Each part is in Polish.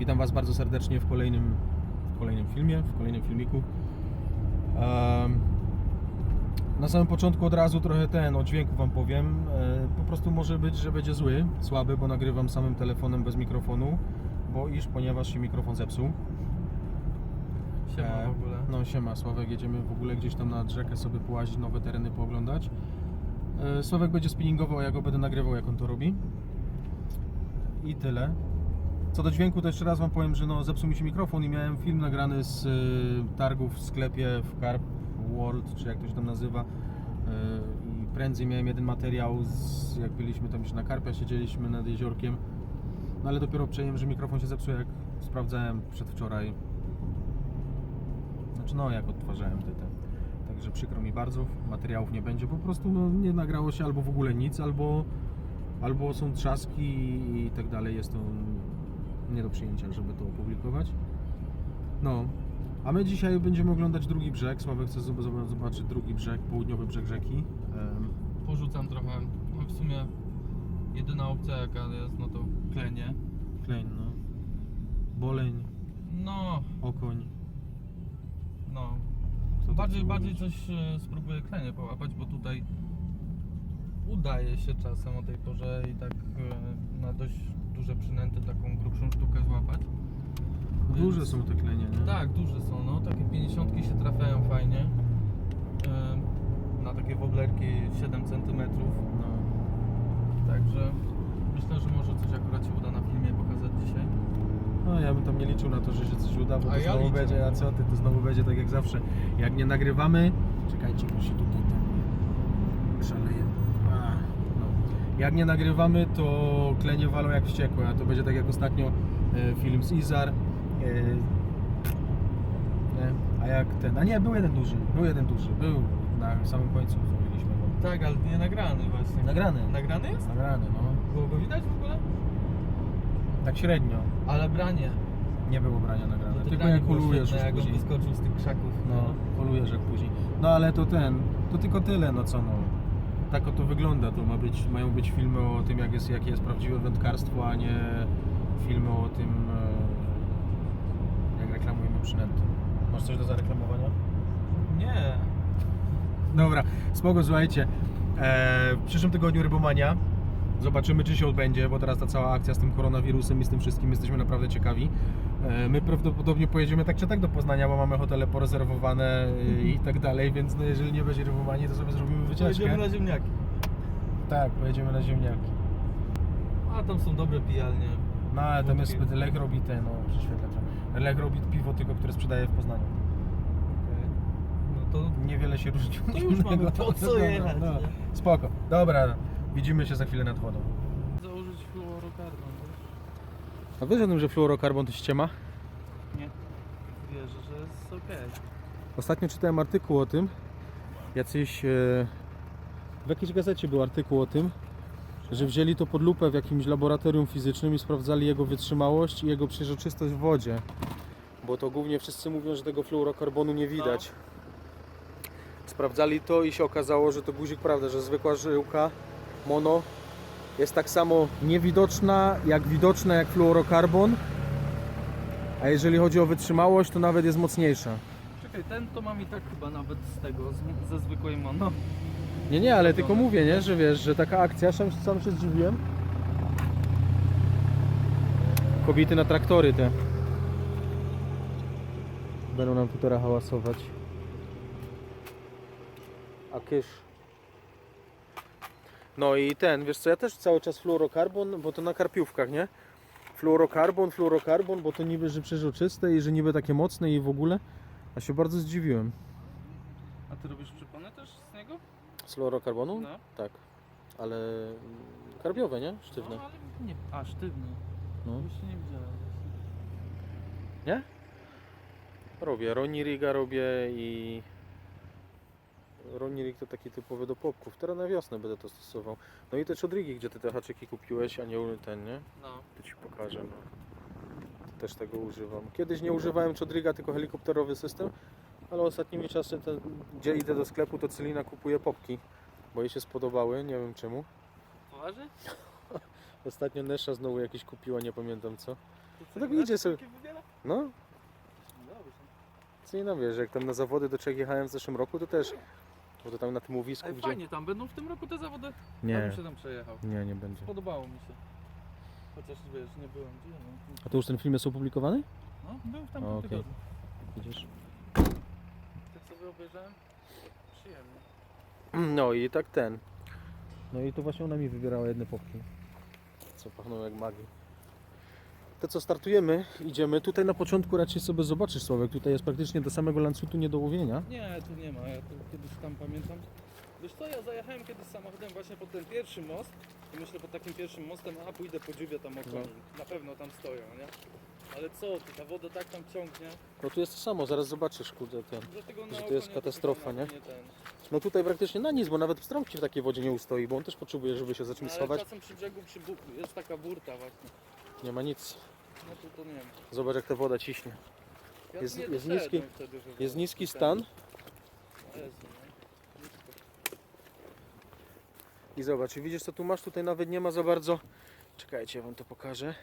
Witam Was bardzo serdecznie w kolejnym, w kolejnym filmie, w kolejnym filmiku. Na samym początku od razu trochę ten o dźwięku Wam powiem. E, po prostu może być, że będzie zły, słaby, bo nagrywam samym telefonem bez mikrofonu, bo iż ponieważ się mikrofon zepsuł. Siema E, w ogóle. No siema, Sławek, jedziemy w ogóle gdzieś tam nad rzekę sobie połazić, nowe tereny pooglądać. E, Sławek będzie spinningował, a ja go będę nagrywał, jak on to robi. I tyle. Co do dźwięku, to jeszcze raz Wam powiem, że no, zepsuł mi się mikrofon i miałem film nagrany z y, targów w sklepie w Carp World, czy jak to się tam nazywa. Y, I prędzej miałem jeden materiał, z, jak byliśmy tam już na Karpia, siedzieliśmy nad jeziorkiem. No ale dopiero przejem, że mikrofon się zepsuł, jak sprawdzałem przedwczoraj. Znaczy no, jak odtwarzałem te. Także przykro mi bardzo, materiałów nie będzie, po prostu no, nie nagrało się albo w ogóle nic, albo, albo są trzaski i, i tak dalej. Jest to nie do przyjęcia, żeby to opublikować. No, a my dzisiaj będziemy oglądać drugi brzeg. Sławek chce zob- zob- zobaczyć drugi brzeg, południowy brzeg rzeki. Porzucam trochę. No w sumie jedyna opcja jaka jest, no to klenie. Kleń, no. Boleń, No, okoń. no. Bardziej, bardziej coś e, spróbuję klenie połapać, bo tutaj udaje się czasem o tej porze i tak e, na dość duże przynęty taką grubszą sztukę złapać. Duże Więc- są te klenie, nie? Tak, duże są, no. Takie 50 się trafiają fajnie. Na takie woblerki 7 cm. No. Także myślę, że może coś akurat się uda na filmie pokazać dzisiaj. No ja bym tam nie liczył na to, że się coś uda, bo A to ja znowu liczę. będzie, a co ty, to znowu będzie tak jak zawsze. Jak nie nagrywamy, czekajcie, bo się tutaj tam szaleje. A, no. Jak nie nagrywamy, to klenie walą jak wściekłe, a to będzie tak jak ostatnio e, film z Izar. E? A jak ten, a nie, był jeden duży, był jeden duży, był na samym końcu, zrobiliśmy go. Tak, ale nie nagrany właśnie. Nagrany. Nagrany jest? Nagrany, no. Było go widać w ogóle? Tak średnio. Ale branie. Nie było brania nagrane, No tylko kulujesz świetne, już jak później. wyskoczył z tych krzaków. No, polujesz jak później. No ale to ten, to tylko tyle, no co no. Tak oto wygląda, to ma być, mają być filmy o tym, jak jest, jakie jest prawdziwe wędkarstwo, a nie filmy o tym, e, jak reklamujemy przynęty. Masz coś do zareklamowania? Nie. Dobra, spoko, słuchajcie. E, w przyszłym tygodniu Rybomania. Zobaczymy, czy się odbędzie, bo teraz ta cała akcja z tym koronawirusem i z tym wszystkim jesteśmy naprawdę ciekawi. E, my prawdopodobnie pojedziemy tak czy tak do Poznania, bo mamy hotele porezerwowane e, i tak dalej, więc no, jeżeli nie będzie Rybomanii, to sobie zrobimy wycieczkę. Pojedziemy na ziemniaki. Tak, pojedziemy na ziemniaki. A tam są dobre pijalnie. No ale tam jest Wódki. Lech robi te, no prześwietlę. Lech robi piwo tylko, które sprzedaje w Poznaniu. No to Niewiele się różni od już mamy innego. po co Dobra, jechać, no. nie? Spoko, dobra, widzimy się za chwilę nad wodą. założyć fluorokarbon. A wiesz o tym, że fluorokarbon to ściema? Nie. Wierzę, że jest okej. Ostatnio czytałem artykuł o tym, jacyś... E, w jakiejś gazecie był artykuł o tym, że wzięli to pod lupę w jakimś laboratorium fizycznym i sprawdzali jego wytrzymałość i jego przeźroczystość w wodzie. Bo to głównie wszyscy mówią, że tego fluorokarbonu nie widać. Sprawdzali to i się okazało, że to guzik prawda, że zwykła żyłka mono jest tak samo niewidoczna, jak widoczna jak fluorokarbon. A jeżeli chodzi o wytrzymałość, to nawet jest mocniejsza. Czekaj, ten to mam i tak chyba nawet z tego, z, ze zwykłej mono. Nie, nie, ale tylko mówię, nie, że wiesz, że taka akcja, sam, sam się zdziwiłem. Kobiety na traktory te. Będą nam tu teraz hałasować. A kysz. No i ten, wiesz co, ja też cały czas fluorokarbon, bo to na karpiówkach, nie? Fluorokarbon, fluorokarbon, bo to niby, że przeźroczyste i że niby takie mocne i w ogóle. A się bardzo zdziwiłem. A ty robisz przypony też z niego? Z fluorokarbonu? No. Tak, ale karbiowe, nie? Sztywne. No, ale nie, a sztywny. No. Już nie widziałem. Nie? Robię. Ronnie Riga robię i... Rig to taki typowy do popków. Teraz na wiosnę będę to stosował. No i te czodrigi, gdzie ty te haczyki kupiłeś, a nie ten, nie? No. To ci pokażę. No. To Też tego używam. Kiedyś nie używałem czodriga, tylko helikopterowy system, ale ostatnimi czasy, ten, gdzie idę do sklepu, to Celina kupuje popki, bo jej się spodobały, nie wiem czemu. Poważnie? Ostatnio Nesza znowu jakieś kupiła, nie pamiętam co. No tak idzie sobie. No, co nie no wiesz, jak tam na zawody do Czech jechałem w zeszłym roku, to też, to tam na tym łowisku, Ale gdzie... fajnie tam będą w tym roku te zawody? Ja Nie, bym się tam przejechał. nie, nie będzie. Podobało mi się. Chociaż wiesz, nie byłem gdzie. No, A to już ten film jest opublikowany? no był w tamtym okej. tygodniu. Widzisz? Tak sobie obejrzałem. Przyjemnie. No i tak ten. No i to właśnie ona mi wybierała jedne popki. Co pachną jak magii. To co, startujemy, idziemy. Tutaj na początku raczej sobie zobaczysz Sławek. Tutaj jest praktycznie do samego Lancutu nie do łowienia. Nie, tu nie ma. Ja tu kiedyś tam pamiętam. Wiesz co, ja zajechałem kiedyś samochodem właśnie pod ten pierwszy most i myślę pod takim pierwszym mostem, a pójdę po dziubie tam około. Na pewno tam stoją, nie? Ale co, ty, ta woda tak tam ciągnie, No tu jest to samo, zaraz zobaczysz, kurde ten. że tego na Że to oko jest nie katastrofa, nie? nie ten. No tutaj praktycznie na nic, bo nawet pstrąg ci w takiej wodzie nie ustoi, bo on też potrzebuje, żeby się za No, czymś ale schować. czasem przy brzegu przy bu- jest taka burta właśnie. Nie ma nic. No tu to nie ma. Zobacz jak ta woda ciśnie. Ja Jest- nie jest doszedłem niski- wtedy, Jest niski stan Jezu, no. Nisko. i zobacz, i widzisz co tu masz? Tutaj nawet nie ma za bardzo... Czekajcie, ja wam to pokażę.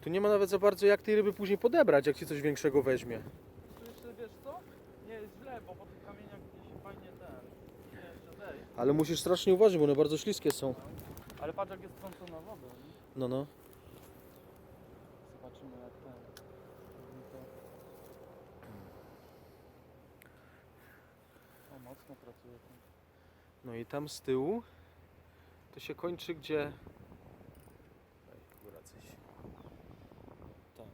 Tu nie ma nawet za bardzo jak tej ryby później podebrać, jak ci coś większego weźmie. Tu jeszcze wiesz co? Nie jest źle, bo po tych kamieniach gdzieś się fajnie ten. Nie, jeszcze dej. Ale musisz strasznie uważać, bo one bardzo śliskie są. Ale patrz jak jest trącona woda. nie? No, no. Zobaczymy jak ten. O, mocno pracuje ten. No i tam z tyłu to się kończy gdzie... Ej. Tam.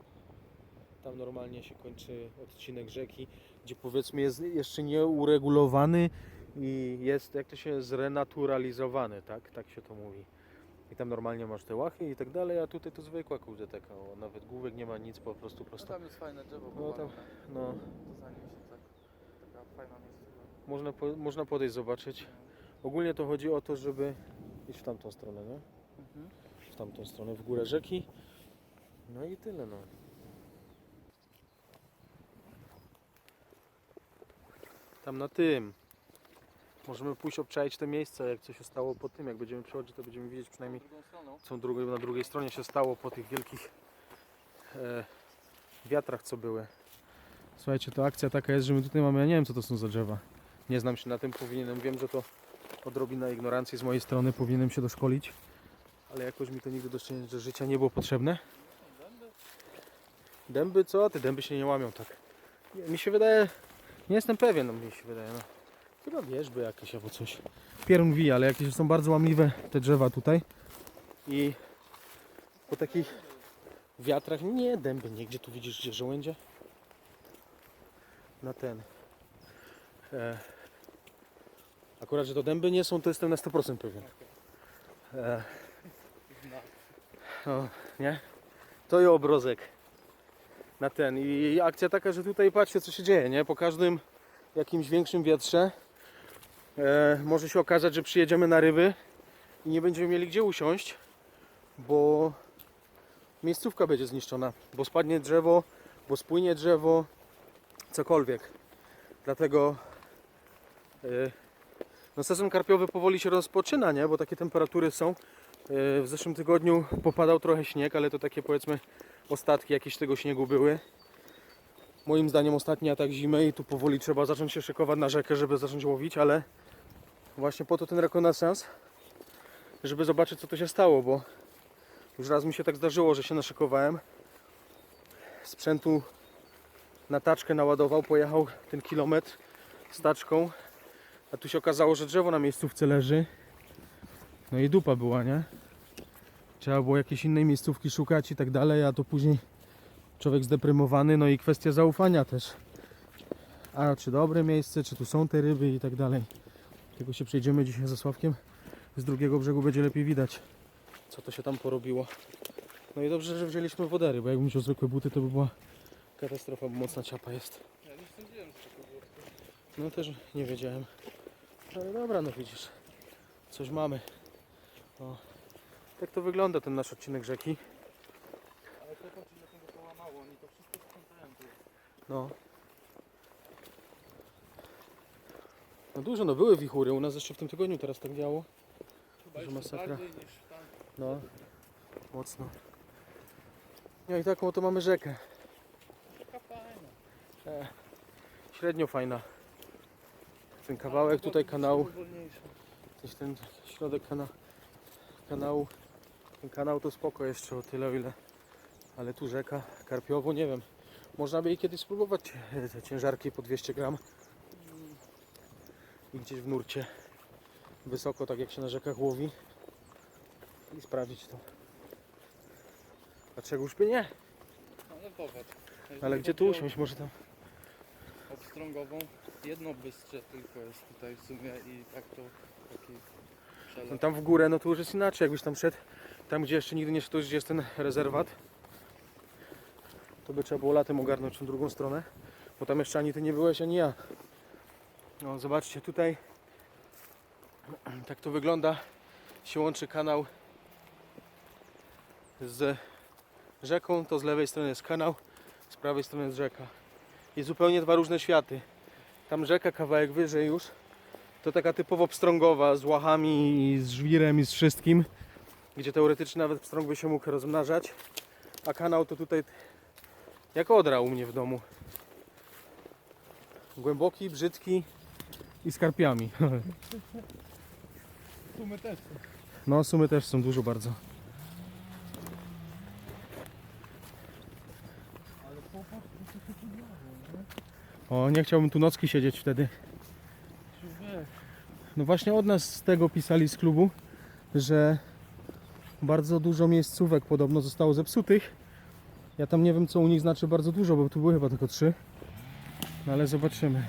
Tam normalnie się kończy odcinek rzeki, gdzie powiedzmy jest jeszcze nieuregulowany i jest, jak to się zrenaturalizowany, tak? Tak się to mówi. Tam normalnie masz te łachy i tak dalej, a tutaj to zwykła kurde taka, o, nawet główek nie ma nic, po prostu No prosto. tam jest fajne drzewo No tam, powalone. no, To za nim się tak, taka fajna miejscowa. można, po, można podejść zobaczyć. Ogólnie to chodzi o to, żeby iść w tamtą stronę, nie? Mhm. w tamtą stronę, w górę rzeki. No i tyle no. Tam na tym. Możemy pójść obczaić te miejsca, jak coś się stało po tym, jak będziemy przechodzić, to będziemy widzieć przynajmniej co drugiej, na drugiej stronie się stało po tych wielkich e, wiatrach, co były. Słuchajcie, to akcja taka jest, że my tutaj mamy, ja nie wiem co to są za drzewa. Nie znam się na tym, powinienem, wiem, że to odrobina ignorancji z mojej strony, powinienem się doszkolić, ale jakoś mi to nigdy do życia nie było potrzebne. Dęby, co? Te dęby się nie łamią tak. Mi się wydaje, nie jestem pewien, no mi się wydaje, no. Chyba wierzby jakieś albo coś. Pierun wija, ale jakieś są bardzo łamliwe te drzewa tutaj. I po takich wiatrach, nie dęby, nie, gdzie tu widzisz, gdzie żołędzie? Na ten. E, akurat, że to dęby nie są, to jestem na 100% pewien. E, Znak. o, nie? To i obrozek na ten. I akcja taka, że tutaj patrzcie co się dzieje, nie? Po każdym jakimś większym wietrze e, może się okazać, że przyjedziemy na ryby i nie będziemy mieli gdzie usiąść, bo miejscówka będzie zniszczona, bo spadnie drzewo, bo spłynie drzewo, cokolwiek. Dlatego e, no sezon karpiowy powoli się rozpoczyna, nie? Bo takie temperatury są. E, W zeszłym tygodniu popadał trochę śnieg, ale to takie powiedzmy ostatki jakieś tego śniegu były. Moim zdaniem ostatni atak zimy i tu powoli trzeba zacząć się szykować na rzekę, żeby zacząć łowić, ale właśnie po to ten rekonesans, żeby zobaczyć co to się stało, bo już raz mi się tak zdarzyło, że się naszykowałem. Sprzętu na taczkę naładował, pojechał ten kilometr z taczką, a tu się okazało, że drzewo na miejscówce leży. No i dupa była, nie? Trzeba było jakiejś innej miejscówki szukać i tak dalej, a to później człowiek zdeprymowany, no i kwestia zaufania też. A czy dobre miejsce, czy tu są te ryby i tak dalej. Tego się przejdziemy dzisiaj ze Sławkiem. Z drugiego brzegu będzie lepiej widać, co to się tam porobiło. No i dobrze, że wzięliśmy wodery, bo jakbym wziął zwykłe buty, to by była katastrofa, bo mocna ciapa jest. Ja nie sądziłem, że to było. No też nie wiedziałem. Ale dobra, no widzisz. Coś mamy. O. Tak to wygląda ten nasz odcinek rzeki. Ale to ile tego połamało. Oni to wszystko sprzątają tu. No. No dużo, no były wichury. U nas jeszcze w tym tygodniu teraz tak Że jeszcze masakra. No. Mocno. No i taką to mamy rzekę. Taka fajna. E, średnio fajna. Ten kawałek tutaj kanału, gdzieś ten środek kana, kanału. Ten kanał to spoko jeszcze o tyle, o ile. Ale tu rzeka, Karpiowo, nie wiem. Można by jej kiedyś spróbować te ciężarki po 200 gram. I gdzieś w nurcie. Wysoko, tak jak się na rzekach łowi. I sprawdzić to. Dlaczegoż by nie? Ale popatrz. Jeżeli Ale gdzie tu usiąść? Może tam. Obstrągową. Jedno bystrze tylko jest tutaj w sumie i tak to taki No tam w górę, no to już jest inaczej. Jakbyś tam szedł, tam gdzie jeszcze nigdy nie szedłeś, gdzie jest ten rezerwat, to by trzeba było latem ogarnąć tą drugą stronę, bo tam jeszcze ani ty nie byłeś, ani ja. No zobaczcie, tutaj tak to wygląda. Się łączy kanał z rzeką, to z lewej strony jest kanał, z prawej strony jest rzeka. I zupełnie dwa różne światy. Tam rzeka kawałek wyżej już, to taka typowo pstrągowa, z łachami, i z żwirem i z wszystkim, gdzie teoretycznie nawet pstrąg by się mógł rozmnażać, a kanał to tutaj jak odra u mnie w domu. Głęboki, brzydki i z karpiami. Sumy też są. No, sumy też są dużo bardzo. Ale popatrz, co się tu dzieje, nie? O, nie chciałbym tu nocki siedzieć wtedy. No właśnie od nas z tego pisali z klubu, że bardzo dużo miejscówek podobno zostało zepsutych. Ja tam nie wiem co u nich znaczy bardzo dużo, bo tu były chyba tylko trzy. No ale zobaczymy.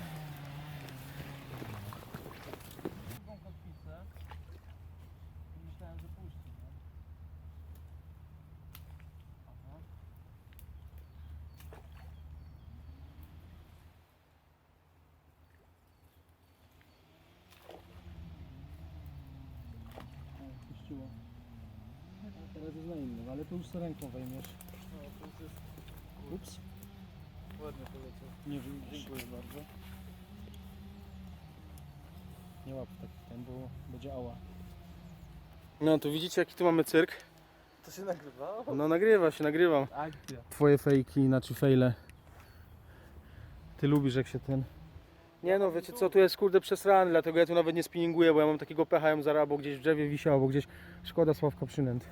Taką podpisę. i Myślałem, że puści, nie? Aha. O, puściło. A teraz jest na innym, ale tu już sobie ręką wejmiesz. No. Ups. Ładnie poleciał. Nie wiem, dziękuję bardzo. Nie łap tak ten, bo będzie ała. No to widzicie jaki tu mamy cyrk? To się nagrywało? No nagrywa się, nagrywam. Akcja. Twoje fejki, znaczy fejle. Ty lubisz jak się ten... Nie no, wiecie co, tu jest kurde przesrany, dlatego ja tu nawet nie spinninguję, bo ja mam takiego pecha, ja ją zaraz albo gdzieś w drzewie wisiał, albo gdzieś... Szkoda Sławka przynęt.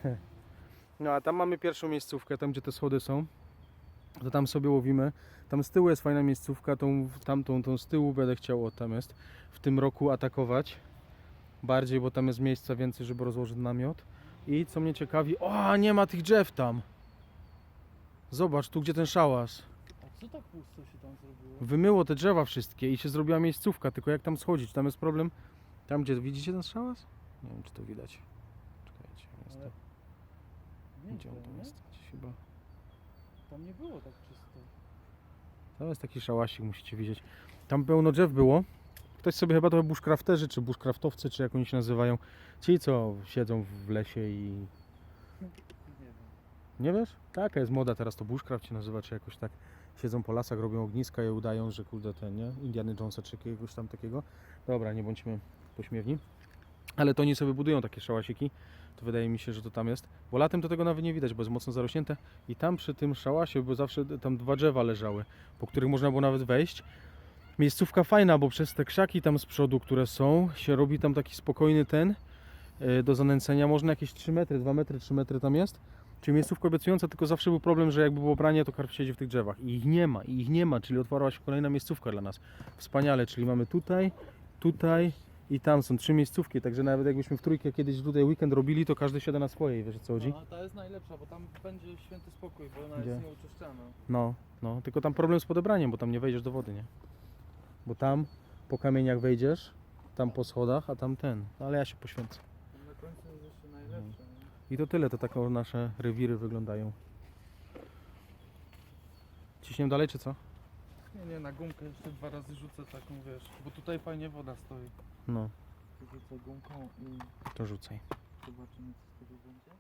No a tam mamy pierwszą miejscówkę, tam gdzie te schody są. To tam sobie łowimy. Tam z tyłu jest fajna miejscówka, tą, tamtą, tą z tyłu będę chciał, o tam jest, w tym roku atakować. Bardziej, bo tam jest miejsca więcej, żeby rozłożyć namiot. I co mnie ciekawi, o, nie ma tych drzew tam. Zobacz, tu gdzie ten szałas. A co tak pusto się tam zrobiło? Wymyło te drzewa wszystkie i się zrobiła miejscówka, tylko jak tam schodzić? Tam jest problem. Tam gdzie widzicie ten szałas? Nie wiem czy to widać. Czekajcie, jest Ale- to. Nie Gdzie on tam jest? Chyba. Tam nie było tak czysto. To jest taki szałasik, musicie widzieć. Tam pełno drzew było. Ktoś sobie chyba to bushcrafterzy, czy bushcraftowcy, czy jak oni się nazywają. Ci co siedzą w lesie i Nie wiem. Nie wiesz? Taka jest moda teraz, to bushcraft się nazywa, czy jakoś tak. Siedzą po lasach, robią ogniska i udają, że kurde ten, nie? Indiany Jonesa czy jakiegoś tam takiego. Dobra, nie bądźmy pośmiewni. Ale to oni sobie budują takie szałasiki. To wydaje mi się, że to tam jest. Bo latem to tego nawet nie widać, bo jest mocno zarośnięte. I tam przy tym szałasie, bo zawsze tam dwa drzewa leżały, po których można było nawet wejść. Miejscówka fajna, bo przez te krzaki tam z przodu, które są, się robi tam taki spokojny ten yy, do zanęcenia. Można jakieś 3 metry, 2 metry, 3 metry tam jest. Czyli miejscówka obiecująca, tylko zawsze był problem, że jakby było branie, to karp siedzi w tych drzewach. I ich nie ma, i ich nie ma, czyli otwarła się kolejna miejscówka dla nas. Wspaniale, czyli mamy tutaj, tutaj i tam są trzy miejscówki, także nawet jakbyśmy w trójkę kiedyś tutaj weekend robili, to każdy siada na swojej, wiesz o co chodzi? No, ta jest najlepsza, bo tam będzie święty spokój, bo ona Gdzie? jest nieuczyszczana. No, no, tylko tam problem z podebraniem, bo tam nie wejdziesz do wody, nie? Bo tam po kamieniach wejdziesz, tam po schodach, a tam ten, no, ale ja się poświęcę. Tam na końcu jest jeszcze najlepsze. nie? I to tyle, to tak o nasze rewiry wyglądają. Ciśniemy dalej, czy co? Nie, nie, na gumkę jeszcze dwa razy rzucę taką, wiesz, bo tutaj fajnie woda stoi. No, Rzucę gumką i to rzucaj. zobaczymy co z tego będzie.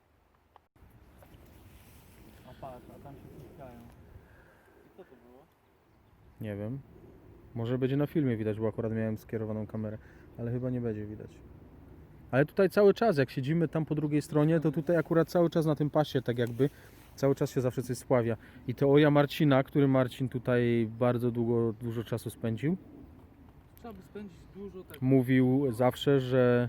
A patrz, a tam się spotykają. I co to było? Nie wiem. Może będzie na filmie widać, bo akurat miałem skierowaną kamerę, ale chyba nie będzie widać. Ale tutaj cały czas, jak siedzimy tam po drugiej stronie, to tutaj akurat cały czas na tym pasie, tak jakby Cały czas się zawsze coś spławia. I teoria Marcina, który Marcin tutaj bardzo długo, dużo czasu spędził, Trzeba by spędzić dużo tak. mówił zawsze, że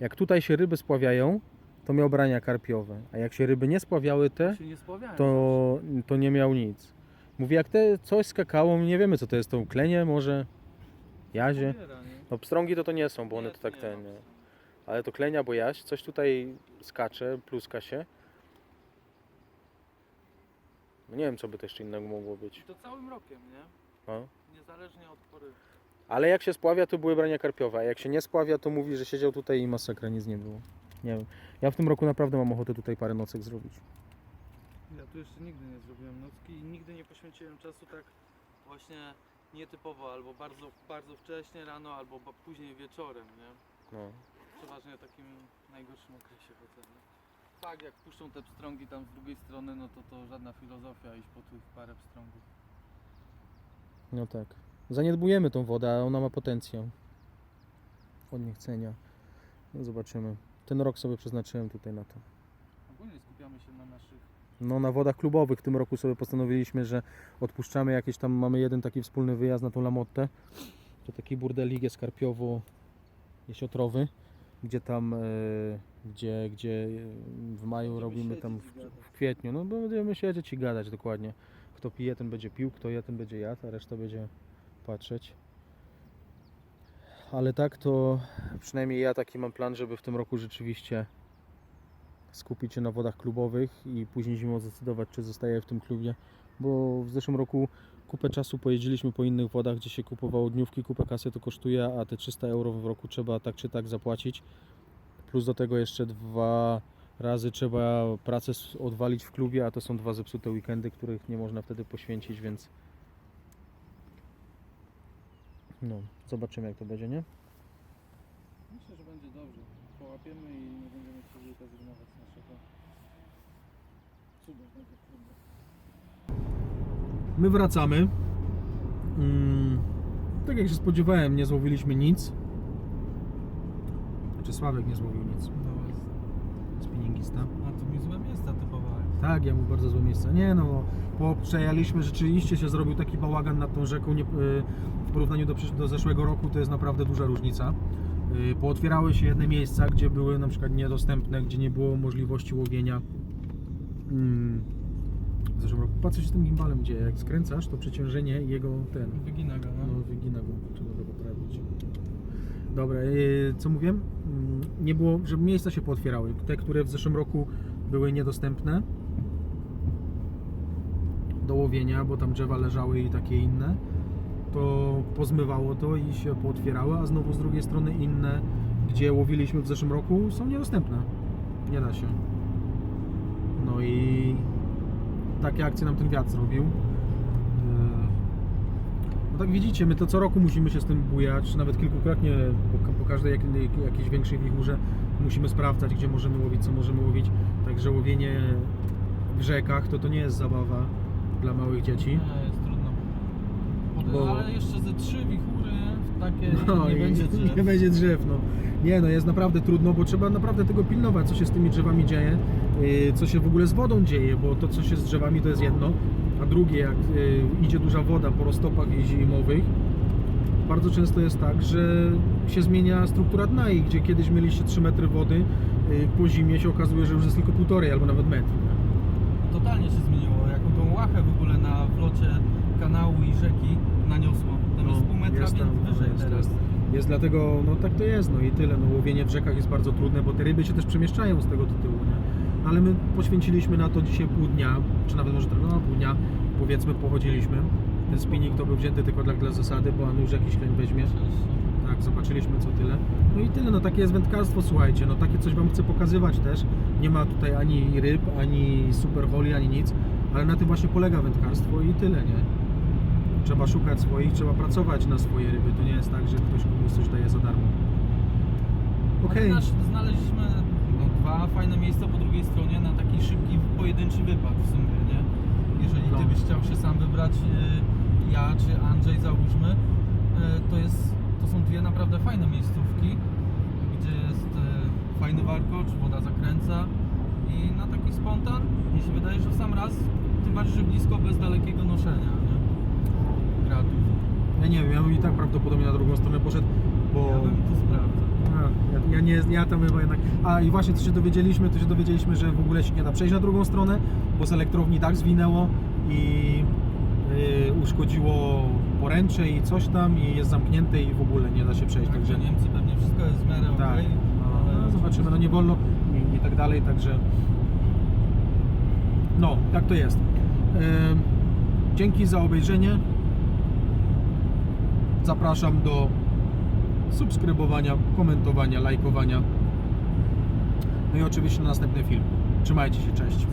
jak tutaj się ryby spławiają, to miał brania karpiowe, a jak się ryby nie spławiały te, to, to nie miał nic. Mówi, jak te coś skakało, nie wiemy co to jest, to klenie może, jazie. No pstrągi to to nie są, bo one to tak ten, nie. ale to klenia, bo jaś, coś tutaj skacze, pluska się. No nie wiem, co by to jeszcze innego mogło być. I to całym rokiem, nie? No. Niezależnie od pory. Ale jak się spławia, to były brania karpiowe, a jak się nie spławia, to mówi, że siedział tutaj i masakra, nic nie było. Nie wiem. Ja w tym roku naprawdę mam ochotę tutaj parę nocek zrobić. Ja tu jeszcze nigdy nie zrobiłem nocki i nigdy nie poświęciłem czasu tak właśnie nietypowo, albo bardzo, bardzo wcześnie rano, albo ba- później wieczorem, nie? No. Przeważnie w takim najgorszym okresie chodzę, nie? Tak, jak puszczą te pstrągi tam z drugiej strony, no to to żadna filozofia iść po tych parę pstrągów. No tak. Zaniedbujemy tą wodę, a ona ma potencjał. Od niechcenia. No zobaczymy. Ten rok sobie przeznaczyłem tutaj na to. Ogólnie skupiamy się na naszych No na wodach klubowych w tym roku sobie postanowiliśmy, że odpuszczamy jakieś tam, mamy jeden taki wspólny wyjazd na tą Lamottę. To taki burdelik jest karpiowo jesiotrowy, gdzie tam, e, gdzie, gdzie e, w maju Będziemy robimy tam w, w kwietniu. No będziemy siedzieć i gadać dokładnie. Kto pije, ten będzie pił, kto je, ten będzie jadł, a reszta będzie patrzeć. Ale tak to przynajmniej ja taki mam plan, żeby w tym roku rzeczywiście skupić się na wodach klubowych i później zimą zdecydować, czy zostaję w tym klubie. Bo w zeszłym roku kupę czasu pojeździliśmy po innych wodach, gdzie się kupowało dniówki, kupę kasy to kosztuje, a te 300 euro w roku trzeba tak czy tak zapłacić. Plus do tego jeszcze dwa razy trzeba pracę odwalić w klubie, a to są dwa zepsute weekendy, których nie można wtedy poświęcić, więc no, zobaczymy jak to będzie, nie? Myślę, że będzie dobrze. Połapiemy i nie będziemy chcieli rezygnować z naszego klubu. My wracamy. Mm, tak jak się spodziewałem, nie złowiliśmy nic. Znaczy Sławek nie złowił nic. Spinningista. A tu mi złe miejsca typowałeś. Tak, ja mu bardzo złe miejsce. Nie no, bo przejęliśmy, rzeczywiście się zrobił taki bałagan nad tą rzeką nie, y, w porównaniu do, do zeszłego roku, to jest naprawdę duża różnica. Y, Pootwierały się jedne miejsca, gdzie były na przykład niedostępne, gdzie nie było możliwości łowienia. Mm, W zeszłym roku. Patrzę się z tym gimbalem, gdzie jak skręcasz, to przeciążenie jego ten, Wygina go, no wygina go, trzeba go poprawić. Dobra, yy, co mówiłem? Mm, Nie było, żeby miejsca się pootwierały. Te, które w zeszłym roku były niedostępne do łowienia, bo tam drzewa leżały i takie inne, to pozmywało to i się pootwierały, a znowu z drugiej strony inne, gdzie łowiliśmy w zeszłym roku, są niedostępne. Nie da się. No i takie akcje nam ten wiatr zrobił. Yy, no tak widzicie, my to co roku musimy się z tym bujać, nawet kilkukrotnie po, po każdej jak, jakiejś większej wichurze musimy sprawdzać, gdzie możemy łowić, co możemy łowić. Także łowienie w rzekach to to nie jest zabawa dla małych dzieci. Nie, jest trudno. Bo- Ale jeszcze ze trzy wichury takie No nie i będzie drzew. nie będzie drzew, no. Nie no, jest naprawdę trudno, bo trzeba naprawdę tego pilnować, co się z tymi drzewami dzieje, co się w ogóle z wodą dzieje, bo to, co się z drzewami, to jest jedno, a drugie, jak yy, idzie duża woda po roztopach zimowych, bardzo często jest tak, że się zmienia struktura dna i gdzie kiedyś mieliście 3 metry wody, yy, po zimie się okazuje, że już jest tylko półtorej albo nawet metr. Totalnie się zmieniło. Jaką tą łachę w ogóle na flocie kanału i rzeki naniosło. Tam No, jest pół metra jest tam, więc wyżej jest, teraz. jest. Jest dlatego, no tak to jest, no i tyle. No, łowienie w rzekach jest bardzo trudne, bo te ryby się też przemieszczają z tego tytułu, Ale my poświęciliśmy na to dzisiaj pół dnia, czy nawet może trochę no, pół dnia, powiedzmy, pochodziliśmy. Ten spinning to był wzięty tylko dla, dla zasady, bo on już jakiś kleń weźmie. Tak, zobaczyliśmy co tyle. No i tyle, no takie jest wędkarstwo, słuchajcie, no takie coś Wam chcę pokazywać też. Nie ma tutaj ani ryb, ani super holi, ani nic, ale na tym właśnie polega wędkarstwo i tyle, nie? Trzeba szukać swoich, trzeba pracować na swoje ryby, to nie jest tak, że ktoś komuś coś daje za darmo. Okej, nasz- Znaleźliśmy dwa fajne miejsca po drugiej stronie na taki szybki, pojedynczy wypad w sumie, nie? Jeżeli No. ty byś chciał się sam wybrać, y, ja czy Andrzej załóżmy, y, to, jest, to są dwie naprawdę fajne miejscówki, gdzie jest y, fajny warkocz, woda zakręca i na taki spontan mi się wydaje, że w sam raz, tym bardziej, że blisko bez dalekiego noszenia, nie? Gratów. Ja nie wiem, ja bym i tak prawdopodobnie na drugą stronę poszedł, bo... Ja bym tu sprawdzał. Ja, ja nie, ja tam chyba jednak. A i właśnie co się dowiedzieliśmy, to się dowiedzieliśmy, że w ogóle się nie da przejść na drugą stronę, bo z elektrowni tak zwinęło i yy, uszkodziło poręcze i coś tam i jest zamknięte i w ogóle nie da się przejść. Także Także Niemcy pewnie wszystko jest w miarę tak. okej, ale No, zobaczymy, no nie wolno i, i tak dalej, także no, tak to jest. Yy, dzięki za obejrzenie. Zapraszam do subskrybowania, komentowania, lajkowania. No i oczywiście na następny film. Trzymajcie się, cześć.